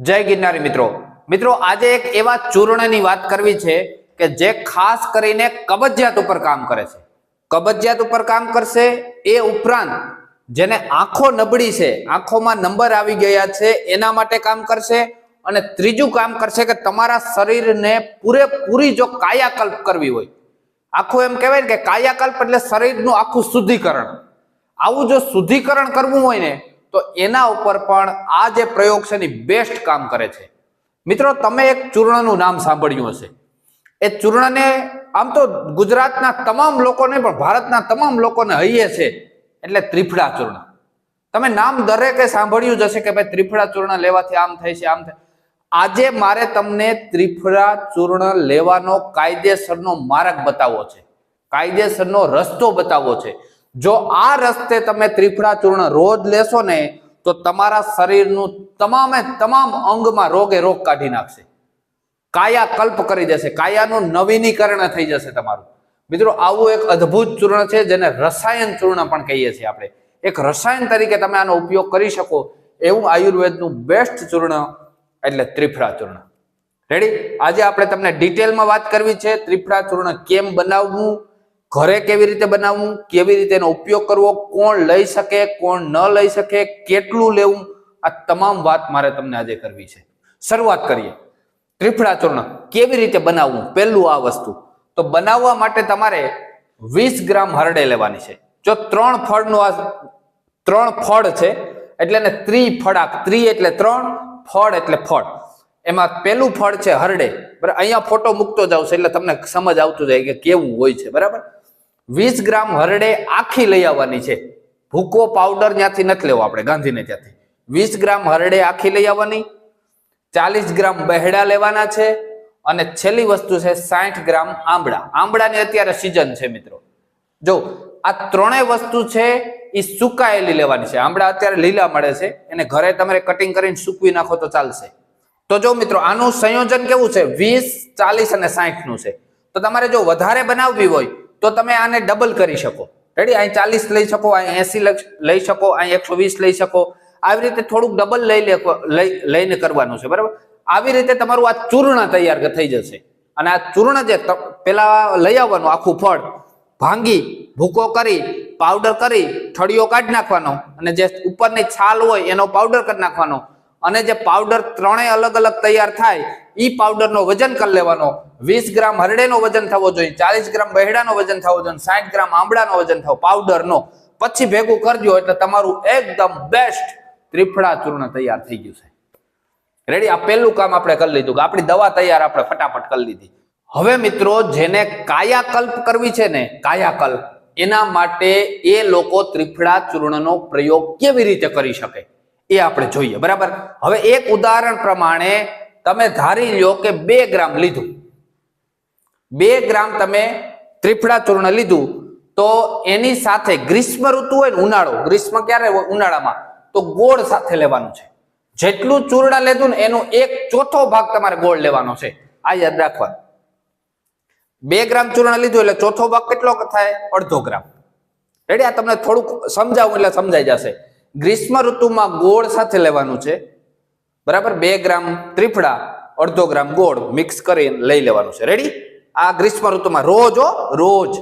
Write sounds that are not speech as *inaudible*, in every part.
જય ગિરનારી મિત્રો. મિત્રો, આજે એક એવા ચૂર્ણની વાત કરવી છે કે જે ખાસ કરીને કબજિયાત ઉપર કામ કરે છે. કબજિયાત ઉપર કામ કરશે એ ઉપરાંત જેને આંખો નબળી છે, આંખોમાં નંબર આવી ગયા છે, એના માટે કામ કરશે. અને ત્રીજું કામ કરશે કે તમારા શરીરને પૂરેપૂરી જો કાયાકલ્પ કરવી હોય. આખું એમ કહેવાય ને કે કાયાકલ્પ એટલે શરીરનું આખું શુદ્ધિકરણ. આવું જો શુદ્ધિકરણ કરવું હોય ને તો એના ઉપર પણ આ જે પ્રયોગ છે ને બેસ્ટ કામ કરે છે. મિત્રો, તમે એક ચૂર્ણનું નામ સાંભળ્યું હશે. એ ચૂર્ણને આમ તો ગુજરાતના તમામ લોકોને પણ ભારતના તમામ લોકોને હૈયે છે એટલે ત્રિફળા ચૂર્ણ. તમે નામ દરેકે સાંભળ્યું જ હશે કે ભાઈ ત્રિફળા ચૂર્ણ લેવાથી આમ થાય છે, આમ થાય. આજે મારે તમને ત્રિફળા ચૂર્ણ લેવાનો કાયદેસરનો માર્ગ બતાવવો છે. કાયદેસરનો રસ્તો બતાવવો છે. જો આ રસ્તે તમે ત્રિફળા ચૂર્ણ રોજ લેશો ને, તો તમારા શરીરનું તમામે તમામ અંગમાં રોગે રોગ કાઢી નાખશે. કાયા કલ્પ કરી જશે, કાયાનું નવીનીકરણ થઈ જશે તમારું. મિત્રો, આવું એક અદ્ભુત ચૂર્ણ છે જેને રસાયણ ચૂર્ણ પણ કહીએ છીએ આપણે. એક રસાયણ તરીકે તમે આનો ઉપયોગ કરી શકો એવું આયુર્વેદનું બેસ્ટ ચૂર્ણ એટલે ત્રિફળા ચૂર્ણ. રેડી આજે આપણે તમને ડિટેલમાં વાત કરવી છે ત્રિફળા ચૂર્ણ કેમ બનાવવું ઘરે કેવી રીતે બનાવવું કેવી રીતે એનો ઉપયોગ કરવો, કોણ લઈ શકે, કોણ ન લઈ શકે, કેટલું લેવું, આ તમામ વાત મારે તમને આજે કરવી છે. શરૂઆત કરીએ. ત્રિફળા ચૂર્ણ. કેવી રીતે બનાવવું? પહેલું આ વસ્તુ. તો બનાવવા માટે તમારે વીસ ગ્રામ હરડે લેવાની છે. જો ત્રણ ફળનું આ ત્રણ ફળ છે, એટલે એને ત્રિફળાક ત્રિ એટલે ત્રણ, ફળ એટલે ફળ. એમાં પેલું ફળ છે હરડે. બરાબર? અહીંયા ફોટો મૂકતો જાવ છે એટલે તમને સમજ આવતું જાય કે કેવું હોય છે. બરાબર? વીસ ગ્રામ હરડે આખી લઈ આવવાની છે. ભૂકો પાવડર ત્યાંથી નથી લેવો આપણે, ગાંધીને ત્યાંથી. વીસ ગ્રામ હરડે આખી લઈ આવવાની, ચાલીસ ગ્રામ બહેડા લેવાના છે, અને છેલ્લી વસ્તુ છે સાઠ ગ્રામ આંબળા. આંબળાની અત્યારે સિઝન છે મિત્રો. જો, આ ત્રણેય વસ્તુ છે એ સુકાયેલી લેવાની છે. આંબળા અત્યારે લીલા મળે છે, એને ઘરે તમારે કટિંગ કરીને સૂકવી નાખો તો ચાલશે. તો જો મિત્રો, આનું સંયોજન કેવું છે? વીસ, ચાલીસ અને સાઠનું છે. તો તમારે જો વધારે બનાવવી હોય તો તમે આને ડબલ કરી શકો. રેડી અહીં ચાલીસ લઈ શકો, અહીં એસી લઈ શકો, અહીં એકસો લઈ શકો. આવી રીતે થોડુંક ડબલ લઈ લઈને કરવાનું છે, બરાબર? આવી રીતે તમારું આ ચૂર્ણ તૈયાર થઈ જશે. અને આ ચૂર્ણ જે પેલા લઈ આવવાનું, આખું ફળ, ભાંગી, ભૂકો કરી પાવડર કરી, ઠળિયો કાઢી નાખવાનો. અને જે ઉપરની છાલ હોય, એનો પાવડર કરી નાખવાનો. અને જે પાવડર ત્રણેય અલગ અલગ તૈયાર થાય ઈ પાવડરનો વજન કરી લેવાનો. વીસ ગ્રામ હરડેનો વજન થવો જોઈએ, ચાલીસ ગ્રામ બહેડાનો વજન થવો જોઈએ, સાઠ ગ્રામ આંબળાનો વજન થવો પાવડરનો પછી ભેગું કરજો એટલે તમારું એકદમ બેસ્ટ ત્રિફળા ચૂર્ણ તૈયાર થઈ ગયું છે. રેડી આ પહેલું કામ આપણે કરી લીધું કે આપણી દવા તૈયાર આપણે ફટાફટ કરી લીધી. હવે મિત્રો, જેને કાયાકલ્પ કરવી છે ને, કાયાકલ્પ, એના માટે એ લોકો ત્રિફળા ચૂર્ણનો પ્રયોગ કેવી રીતે કરી શકે? એ આપણે જોઈએ, બરાબર? હવે એક ઉદાહરણ પ્રમાણે તમે ધારી લ્યો કે બે ગ્રામ લીધું. બે ગ્રામ તમે ત્રિફળા ચૂર્ણ લીધું, તો એની સાથે ગ્રીષ્મ ઋતુ હોય ને ઉનાળો, ગ્રીષ્મ ક્યારે હોય? ઉનાળામાં. તો ગોળ સાથે લેવાનું છે. જેટલું ચૂર્ણ લીધું ને એનો એક ચોથો ભાગ તમારે ગોળ લેવાનો છે. આ યાદ રાખવાનું. બે ગ્રામ ચૂર્ણ લીધું એટલે ચોથો ભાગ કેટલો થાય? અડધો ગ્રામ. રેડી? આ તમને થોડુંક સમજાવું એટલે સમજાઈ જશે. ગ્રીષ્મ ઋતુમાં ગોળ સાથે લેવાનું છે. બરાબર? બે ગ્રામ ત્રિફળા, અડધો ગ્રામ ગોળ મિક્સ કરી લઈ લેવાનું છે. રેડી આ ગ્રીષ્મ ઋતુમાં રોજ રોજ.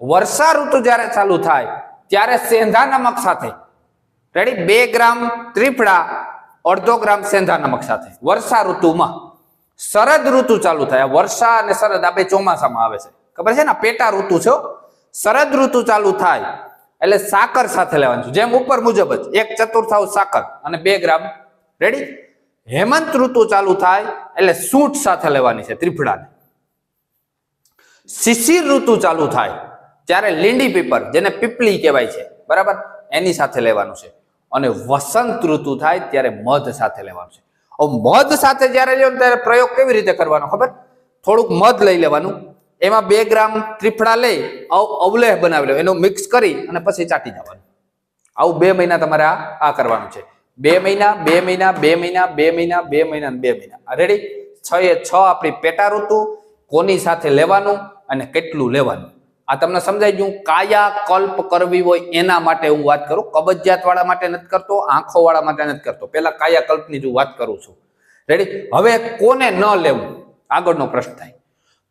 વર્ષા ઋતુ જ્યારે ચાલુ થાય, ત્યારે સેંધા નમક સાથે. રેડી બે ગ્રામ ત્રિફળા, અડધો ગ્રામ સેંધા નમક સાથે. વર્ષા ઋતુમાં શરદ ઋતુ ચાલુ થાય. વર્ષા અને શરદ આ બે ચોમાસામાં આવે છે. ખબર છે ને? પેટા ઋતુ છે શરદ ઋતુ ચાલુ થાય, એટલે સાકર સાથે લેવાનું છે. જેમ ઉપર મુજબ જ. એક ચતુર્થાંશ સાકર અને બે ગ્રામ. રેડી હેમંત ઋતુ ચાલુ થાય એટલે સૂટ સાથે લેવાની છે ત્રિફળાને. શિશિર ઋતુ ચાલુ થાય ત્યારે લીંડી પીપર, જેને પીપળી કહેવાય છે, બરાબર? એની સાથે લેવાનું છે. અને વસંત ઋતુ થાય ત્યારે મધ સાથે લેવાનું છે. મધ સાથે જ્યારે લ્યો ત્યારે પ્રયોગ કેવી રીતે કરવાનો, ખબર? થોડુંક મધ લઈ લેવાનું. એમાં બે ગ્રામ ત્રિફળા લઈ અવ- અવલેહ બનાવી લેવો એનો મિક્સ કરી અને પછી ચાટી જવાનું આવું બે મહિના તમારે આ કરવાનું છે. બે મહિના બે મહિના બે મહિના બે મહિના બે મહિના બે મહિના. રેડી છ એ છ આપણી પેટા ઋતુ કોની સાથે લેવાનું અને કેટલું લેવાનું. આ તમને સમજાઈ ગયું? કાયા કલ્પ કરવી હોય એના માટે હું વાત કરું. કબજિયાત વાળા માટે નથી કરતો આંખો વાળા માટે નથી કરતો. પેલા કાયા કલ્પની જો વાત કરું છું. રેડી હવે કોને ન લેવું? આગળનો પ્રશ્ન થાય.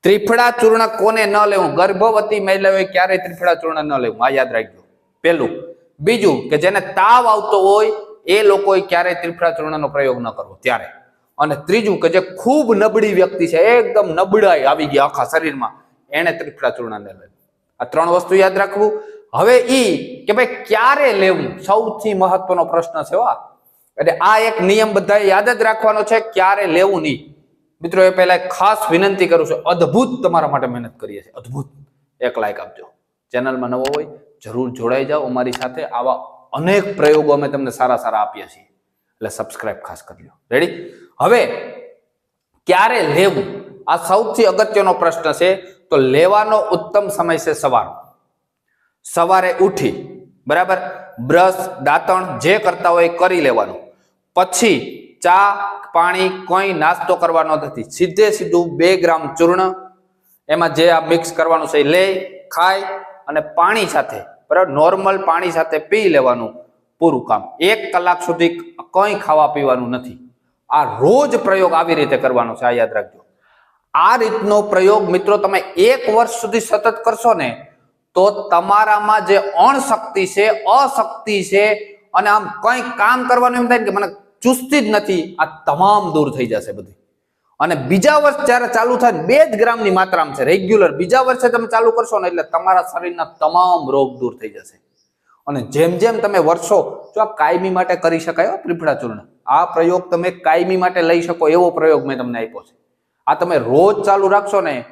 ત્રિફળા ચૂર્ણ કોને ન લેવું? ગર્ભવતી મહિલાઓએ ક્યારેય ત્રિફળા ચૂર્ણ ન લેવું? આ યાદ રાખજો. પેલું બીજું કે જેને તાવ આવતો હોય એ લોકોએ ક્યારેય ત્રિફળા ચૂર્ણનો પ્રયોગ ન કરવો ત્યારે. અને ત્રીજું કે જે ખૂબ નબળી વ્યક્તિ છે, એકદમ નબળાઈ આવી ગઈ આખા શરીરમાં એને ત્રિફળા ચૂર્ણ ન લેવું આ ત્રણ વસ્તુ યાદ રાખવું. હવે ઈ કે ભાઈ, ક્યારે લેવું? સૌથી મહત્વનો પ્રશ્ન છે આ. એટલે આ એક નિયમ બધા યાદ જ રાખવાનો છે, ક્યારે લેવું નહીં. મિત્રો, એ પહેલા ખાસ વિનંતી કરું છું, અદ્ભુત તમારા માટે મહેનત કરીએ છીએ. અદ્ભુત. એક લાઈક આપજો. ચેનલમાં નવો હોય, જરૂર જોડાઈ જાઓ અમારી સાથે. આવા અનેક પ્રયોગો અમે તમને સારા સારા આપીએ છીએ. એટલે સબસ્ક્રાઇબ ખાસ કરી લો રેડી હવે, ક્યારે લેવું? આ સૌથી અગત્યનો પ્રશ્ન છે, તો લેવાનો ઉત્તમ સમય છે સવાર સવારે ઉઠી, બરાબર? બ્રશ, દાંતણ જે કરતા હોય કરી લેવાનું. પછી ચા, પાણી, કોઈ નાસ્તો કરવાનો નથી. સીધે સીધું બે ગ્રામ ચૂર્ણ, એમાં જે આ મિક્સ કરવાનું છે એ લે ખાય અને પાણી સાથે બરાબર? નોર્મલ પાણી સાથે પી લેવાનું પૂરું કામ. એક કલાક સુધી કંઈ ખાવા પીવાનું નથી. આ રોજ પ્રયોગ આવી રીતે કરવાનો છે, આ યાદ રાખજો. આ રીતનો પ્રયોગ મિત્રો તમે એક વર્ષ સુધી સતત કરશો ને, તો તમારામાં જે અણશક્તિ છે, અશક્તિ છે, અને આમ કંઈ કામ કરવાનું એમ થાય કે મને ચુસ્તી જ નથી, આ તમામ દૂર થઈ જશે બધી. અને બીજા વર્ષ જ્યારે ચાલુ થાય બે જ ગ્રામની માત્રામાં છે રેગ્યુલર બીજા વર્ષે તમે ચાલુ કરશો ને એટલે તમારા શરીરના તમામ રોગ દૂર થઈ જશે. અને જેમ જેમ તમે વર્ષો, જો આ કાયમી માટે કરી શકાય ત્રિફળા ચૂર્ણ. આ પ્રયોગ તમે કાયમી માટે લઈ શકો એવો પ્રયોગ મેં તમને આપ્યો છે. આ તમે રોજ ચાલુ રાખશો ને,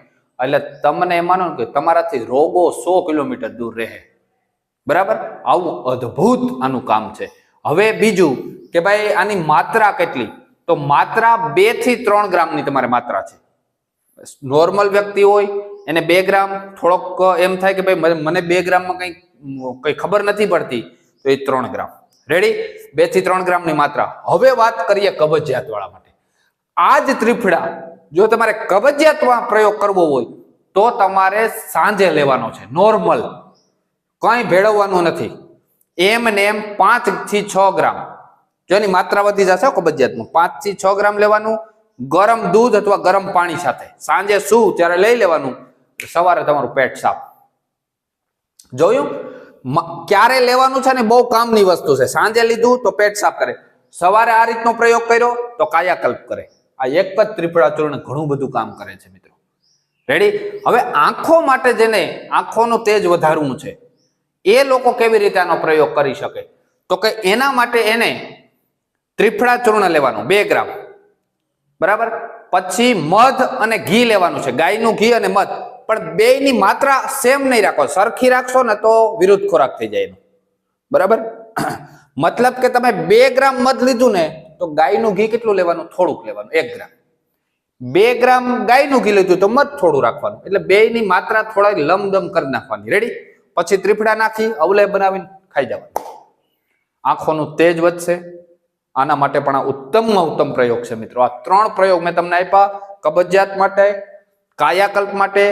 એટલે તમને એમ માનો કે તમારાથી રોગો સો કિલોમીટર દૂર રહે. બરાબર? આવું અદ્ભુત આનું કામ છે. હવે બીજું કે ભાઈ આની માત્રા કેટલી? તો માત્રા બેથી ત્રણ ગ્રામની તમારે માત્રા છે. નોર્મલ વ્યક્તિ હોય, એને બે ગ્રામ, થોડોક એમ થાય કે ભાઈ, મને- બે ગ્રામમાં કંઈ કંઈ ખબર નથી પડતી, તો એ ત્રણ ગ્રામ. રેડી બેથી ત્રણ ગ્રામની માત્રા. હવે વાત કરીએ કબજિયાત વાળા માટે. આ જ ત્રિફળા, જો તમારે કબજિયાત પ્રયોગ કરવો હોય, તો તમારે સાંજે લેવાનો છે. નોર્મલ કંઈ ભેળવવાનું નથી. એમ ને એમ પાંચથી છ ગ્રામ. જો એની માત્રા વધી જશે કબજિયાતમાં. પાંચથી છ ગ્રામ લેવાનું, ગરમ દૂધ અથવા ગરમ પાણી સાથે. સાંજે શું ત્યારે લઈ લેવાનું. સવારે તમારું પેટ સાફ. જોયું? ક્યારે લેવાનું છે ને બહુ કામની વસ્તુ છે. સાંજે લીધું તો પેટ સાફ કરે. સવારે આ રીતનો પ્રયોગ કર્યો તો કાયાકલ્પ કરે. આ એક જ ત્રિફળા ચૂર્ણ ઘણું બધું કામ કરે છે મિત્રો. રેડી હવે આંખો માટે જેને આંખોનું તેજ વધારવું છે, એ લોકો કેવી રીતે આનો પ્રયોગ કરી શકે? તો કે એના માટે એને ત્રિફળા ચૂર્ણ લેવાનું, બે ગ્રામ. બરાબર? પછી મધ અને ઘી લેવાનું છે. ગાયનું ઘી અને મધ. પણ બેયની માત્રા સેમ નહીં રાખો. સરખી રાખશો ને તો વિરુદ્ધ ખોરાક થઈ જાય બરાબર? *clears throat* મતલબ કે તમે બે ગ્રામ મધ લીધું ને, તો ગાયનું ઘી કેટલું લેવાનું? થોડુંક લેવાનું. એક ગ્રામ. બે ગ્રામ ગાયનું ઘી લીધું તો મધ થોડું રાખવાનું. એટલે બેયની માત્રા થોડા લમદમ કરી નાખવાની. રેડી પછી ત્રિફળા નાખી, અવલય બનાવીને ખાઈ જવાનું. આંખોનું તેજ વધશે. આના માટે પણ આ ઉત્તમમાં ઉત્તમ પ્રયોગ છે મિત્રો. આ ત્રણ પ્રયોગ મેં તમને આપ્યા. કબજિયાત માટે, કાયાકલ્પ માટે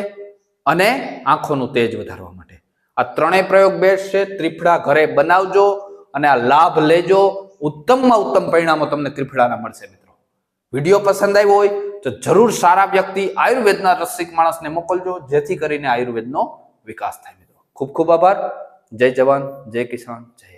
અને આંખોનું તેજ વધારવા માટે. આ ત્રણેય પ્રયોગ બેસ્ટ છે. ત્રિફળા ઘરે બનાવજો અને આ લાભ લેજો. ઉત્તમમાં ઉત્તમ પરિણામો તમને ત્રિફળાના મળશે મિત્રો. વીડિયો પસંદ આવ્યો હોય તો જરૂર સારા વ્યક્તિ આયુર્વેદના રસિક માણસને મોકલજો, જેથી કરીને આયુર્વેદનો વિકાસ થાય મિત્રો. ખૂબ ખૂબ આભાર. જય જવાન, જય કિસાન, જય